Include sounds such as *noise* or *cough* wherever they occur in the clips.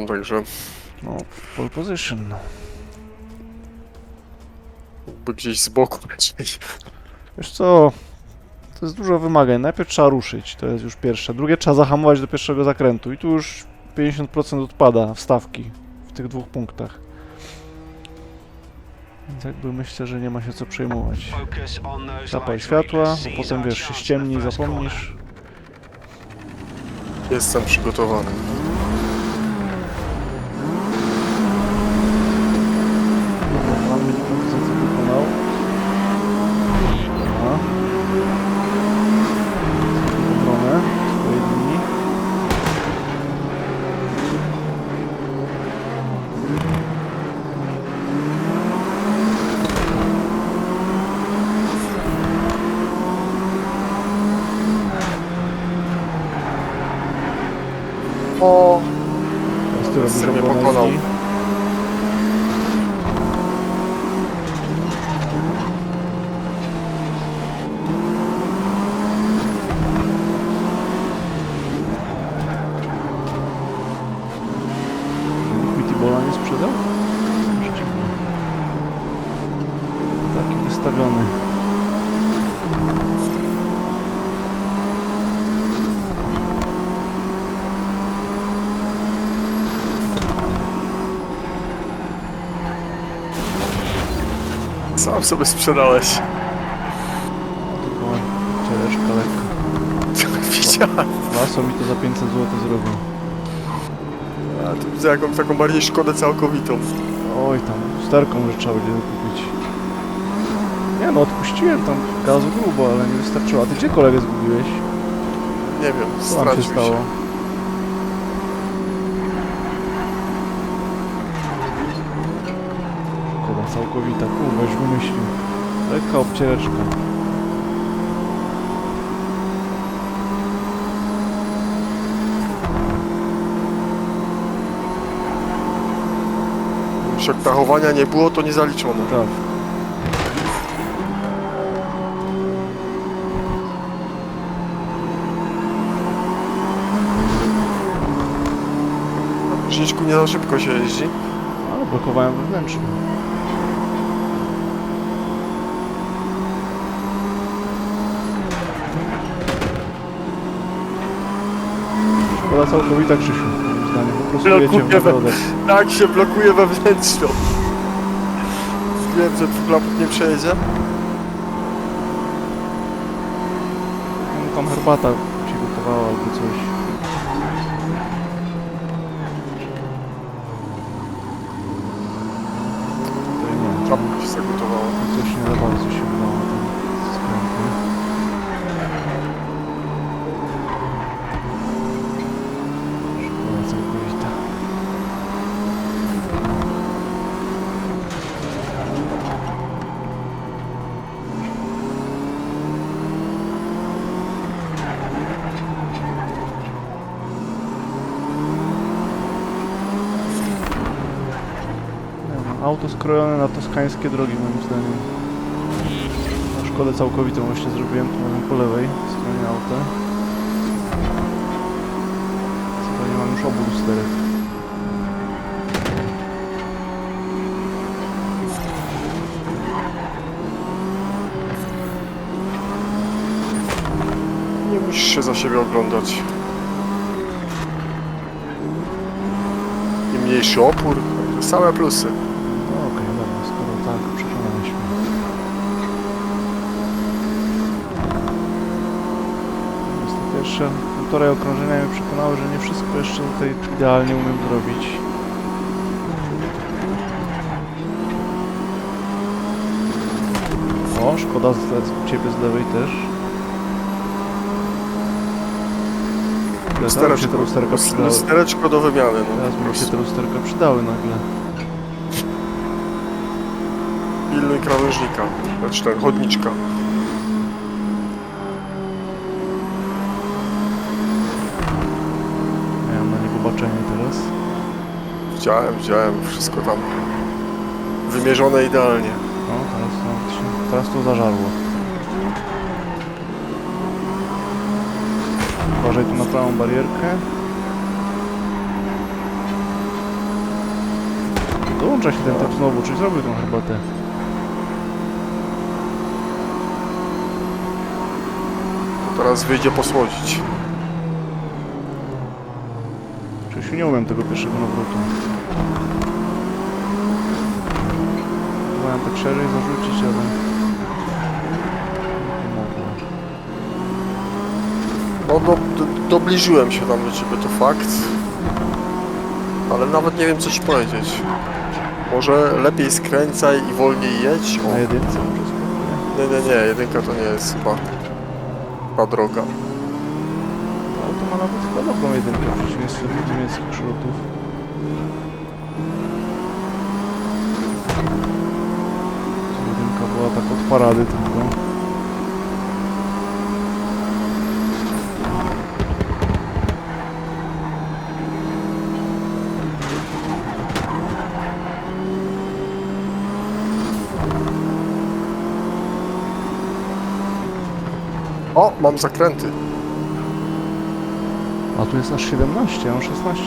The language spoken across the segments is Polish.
No, także No, pole position. no. jakby gdzieś z boku raczej. Wiesz co? To jest dużo wymagań. Najpierw trzeba ruszyć, to jest już pierwsze. Drugie trzeba zahamować do pierwszego zakrętu i tu już 50% odpada wstawki w tych dwóch punktach. Więc jakby myślę, że nie ma się co przejmować. Zapal światła, bo potem wiesz, się ściemni, zapomnisz. Jestem przygotowany. O, Teraz ty robisz Sir mnie obronę z pokonał. Bola nie sprzedał? Taki wystawiony. Sam sobie sprzedałeś. Tylko cieleczka lekka. *laughs* Widziałem. Laso mi to za 500 zł zrobił. A tu widzę jakąś taką bardziej szkodę całkowitą. Oj tam, lusterką może trzeba będzie kupić. Nie no, odpuściłem tam gazu grubo, ale nie wystarczyło. A ty gdzie kolegę zgubiłeś? Nie wiem, Co tam się stało? się. Szkoda całkowita, kurwa, już wymyślił. Lekka obciereczka. Już jak dachowania nie było, to nie zaliczone. Tak. Żniczku nie za szybko się jeździ. Ale blokowałem wewnętrznie. Szkoda całkowita, Krzysiu, moim zdaniem. Po prostu Blokuję jedzie w we- nagrodę. Tak się blokuje wewnętrzną. Wiem, że dwuklapów nie przejedzie. Tam herbata się gotowała albo coś. Auto skrojone na toskańskie drogi moim zdaniem. Na szkodę całkowitą właśnie zrobiłem, po lewej stronie auta. Chyba nie mam już obu lusterek. Nie musisz się za siebie oglądać. Im mniejszy opór, same plusy. No okej, dobra, skoro tak, przekonałeś mnie. Jest to pierwsze półtorej okrążenia mnie przekonały, że nie wszystko jeszcze tutaj idealnie umiem zrobić. O, szkoda z, ciebie z lewej też. Teraz mi się te lusterka przydały. Lustereczko do wymiany. No, Teraz mi się te lusterka przydały nagle. Pilnuj krawężnika. Znaczy ten, chodniczka. Widziałem, widziałem. Wszystko tam wymierzone idealnie. No, teraz, nawet się, teraz to zażarło. Uważaj tu na prawą barierkę. włącza się ten typ znowu, czyli zrobił tą herbatę. Teraz wyjdzie posłodzić. Nie umiem tego pierwszego nawrotu. Próbowałem tak szerzej zarzucić, ale... Nie pomogło. No do, do, dobliżyłem się tam do ciebie, to fakt. Ale nawet nie wiem co ci powiedzieć. Może lepiej skręcaj i wolniej jedź? Na O, jedynce może spróbuję. nie, nie, nie, jedynka to nie jest chyba ta droga. Ma nawet chyba dobrą jedynkę w przeciwieństwie do niemieckich szrotów. Jedynka była tak od parady tylko. O, mam zakręty. A tu jest aż 17, ja mam 16.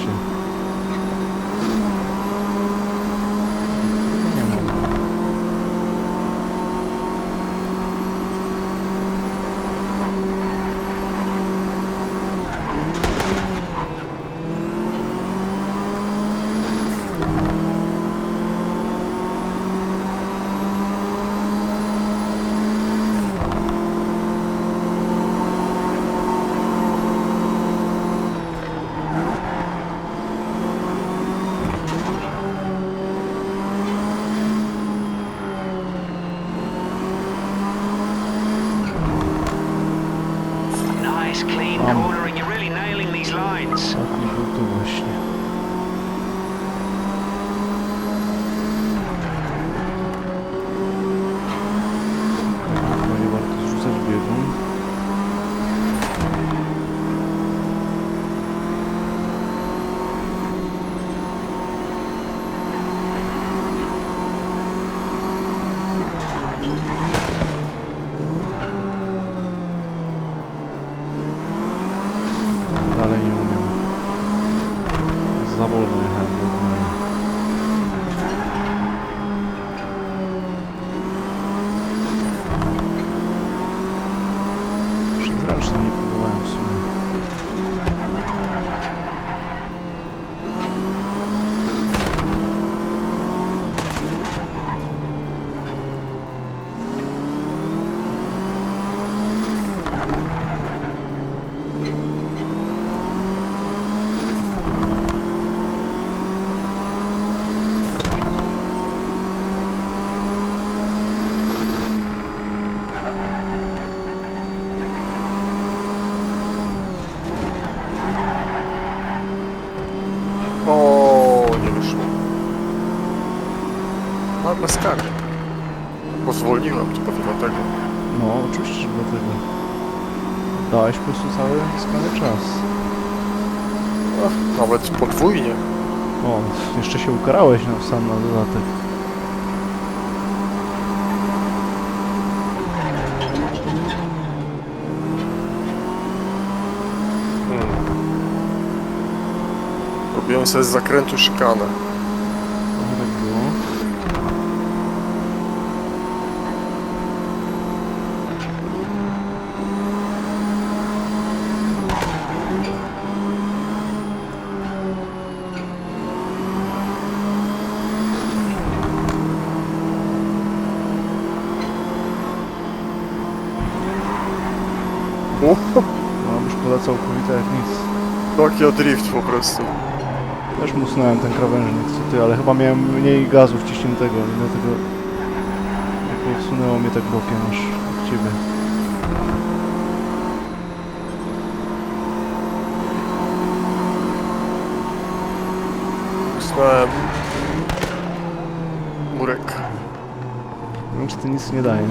Dałeś po prostu cały zyskany czas. Ach, nawet podwójnie. O, jeszcze się ukarałeś na sam na dodatek. Hmm. Robiłem sobie z zakrętu szykanę. Trochę tak było. U, No, już jak nic. Tokio Drift po prostu. Też musnąłem ten krawężnik, co ty, ale chyba miałem mniej gazu wciśniętego i dlatego jakoś wsunęło mnie tak bokiem aż od ciebie. Usnąłem murek. Wiem, czy to nic nie daje.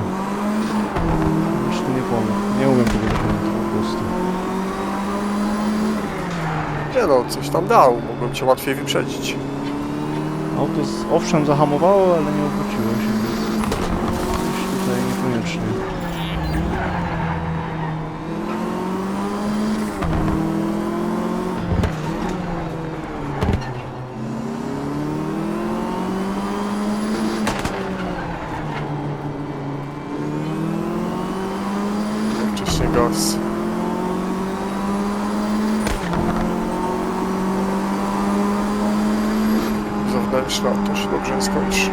Już to nie pomógł. Nie umiem tego zakrętu po prostu. Nie no, coś tam dał. Mogłem cię łatwiej wyprzedzić. Auto z, owszem zahamowało, ale nie obróciło się, więc coś tutaj niekoniecznie. Zewnętrzna, to się dobrze nie skończy.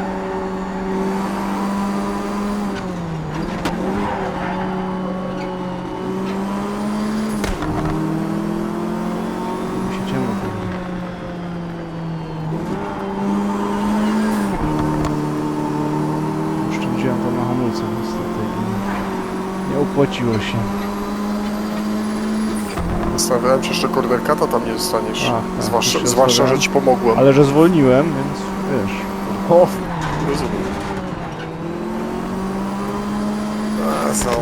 Się na hamulcach niestety. Nie opłaciło się. Zastanawiałem się, że korderkata tam nie dostaniesz. Ach, tak, zwłaszcza, się zwłaszcza, że ci pomogłem. Ale że zwolniłem, więc wiesz. O, rozumiem. A, znowu.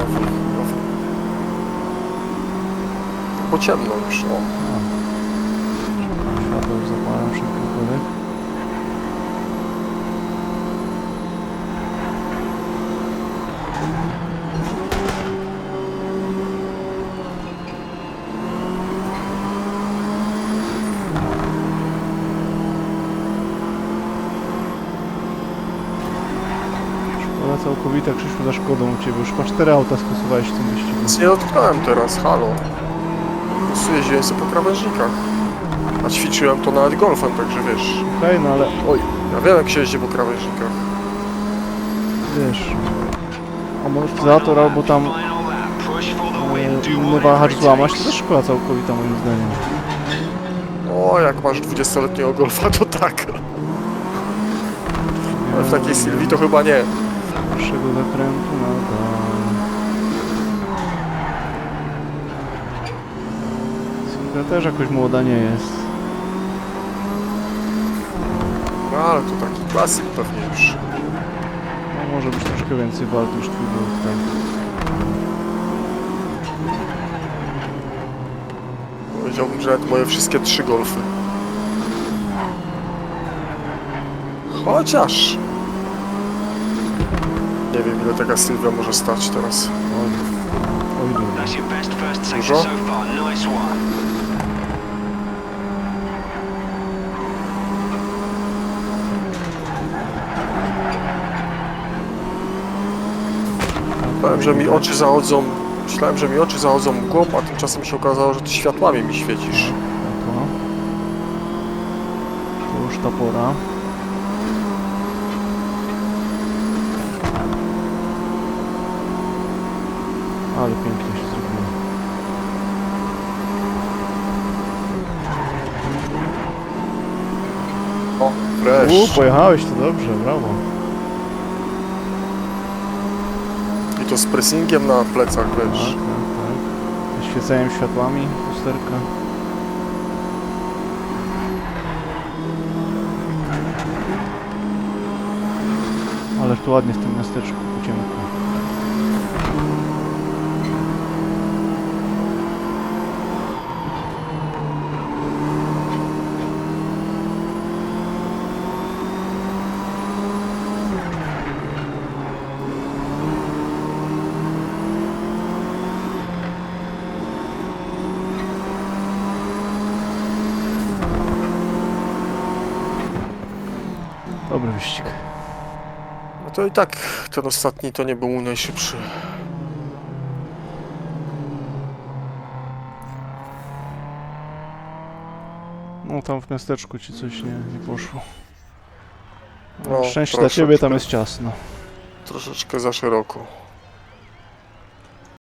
Bo ciemno już, no. Światło już zapalam wszelki całkowita, Krzysiu, za szkodą u Ciebie. Już chyba cztery auta skasowałeś w tym wyścigu. Nie dotknąłem teraz, halo. Po prostu jeździłem sobie po krawężnikach. A ćwiczyłem to nawet golfem, także wiesz. Okej, no ale... Oj, Ja wiem jak się jeździ po krawężnikach. wiesz... Albo tam lap. Push for the win. e, inny wahacz złamać, to też szkoda całkowita moim zdaniem. O, jak masz 20-letniego golfa, to tak. Ale w takiej Sylwii to chyba nie. Pierwszego zakrętu nadal. Sylwia też jakoś młoda nie jest. No ale to taki klasyk pewnie już. No może być troszkę więcej wart niż twój był tak. Powiedziałbym, że nawet moje wszystkie trzy golfy. Chociaż... Ile taka Sylwia może stać teraz. Oj, oj dużo. Myślałem, że mi oczy zachodzą... Myślałem, że mi oczy zachodzą mgłą, a tymczasem się okazało, że ty światłami mi świecisz. Światło. To już ta pora. Ale pięknie się zrobiło. O, U, pojechałeś to dobrze, brawo. I to z pressingiem na plecach, Tak, wiesz. tak, tak. Zaświecają światłami lusterka. Ale tu ładnie w tym miasteczku po ciemku. Dobry wyścig. No to i tak ten ostatni to nie był najszybszy. No tam w miasteczku ci coś nie, nie poszło. No, Szczęście dla ciebie, tam jest ciasno. Troszeczkę za szeroko.